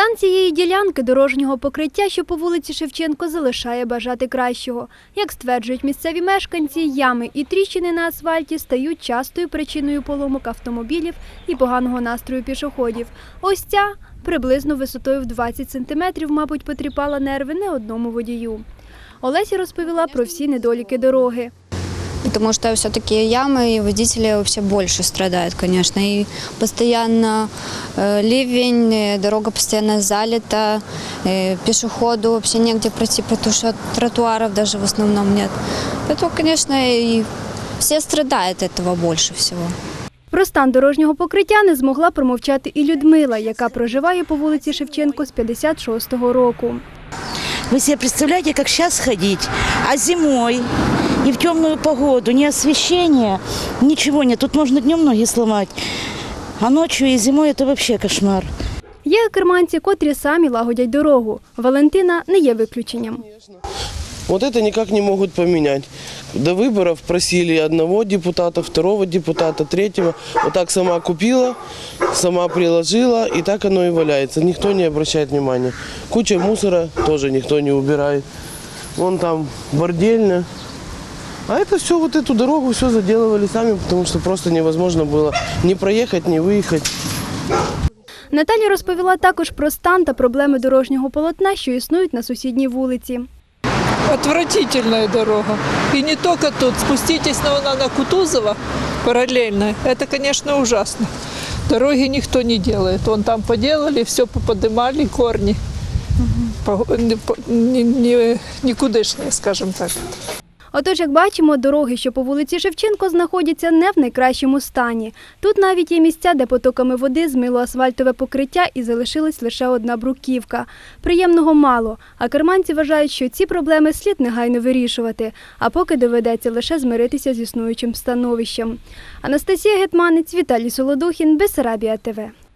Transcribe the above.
Стан цієї ділянки дорожнього покриття, що по вулиці Шевченко, залишає бажати кращого. Як стверджують місцеві мешканці, ями і тріщини на асфальті стають частою причиною поломок автомобілів і поганого настрою пішоходів. Ось ця приблизно висотою в 20 сантиметрів, мабуть, потріпала нерви не одному водію. Олеся розповіла про всі недоліки дороги Потому что все-таки ямы и водители вообще больше страдают, конечно. И постоянно э, ливень, э, дорога постоянно залита, э, пешеходу вообще негде пройти, потому что тротуаров даже в основном нет. Поэтому, конечно, и все страдают от этого больше всего. Про стан дорожнього покриття не змогла промовчати і Людмила, яка проживає по вулиці Шевченко з 56-го року. Вы себе представляете, как сейчас ходить, а зимой и в темную погоду, ни освещения, ничего нет. Тут можно днем ноги сломать, а ночью и зимой это вообще кошмар. Є керманці, котрі самі лагодять дорогу. Валентина не є виключенням. Вот это никак не могут поменять. До выборов просили одного депутата, второго депутата, третьего. Вот так сама купила, сама приложила, и так оно и валяется. Никто не обращает внимания. Куча мусора тоже никто не убирает. Вон там бордельня. А это все, вот эту дорогу все заделывали сами, потому что просто невозможно было ни проехать, ни выехать. Наталя розповіла також про стан та проблеми дорожнього полотна, що існують на сусідній вулиці. Отвратительная дорога. И не только тут. Спуститесь на, на, на Кутузова параллельно. Это, конечно, ужасно. Дороги никто не делает. Вон там поделали, все поподымали, корни. По- не- по- не- не- Никудышные, скажем так. Отож, як бачимо, дороги, що по вулиці Шевченко, знаходяться не в найкращому стані. Тут навіть є місця, де потоками води змило асфальтове покриття і залишилась лише одна бруківка. Приємного мало, а керманці вважають, що ці проблеми слід негайно вирішувати, а поки доведеться лише змиритися з існуючим становищем. Анастасія Гетманець, Віталій Солодухін, Бесарабія ТВ.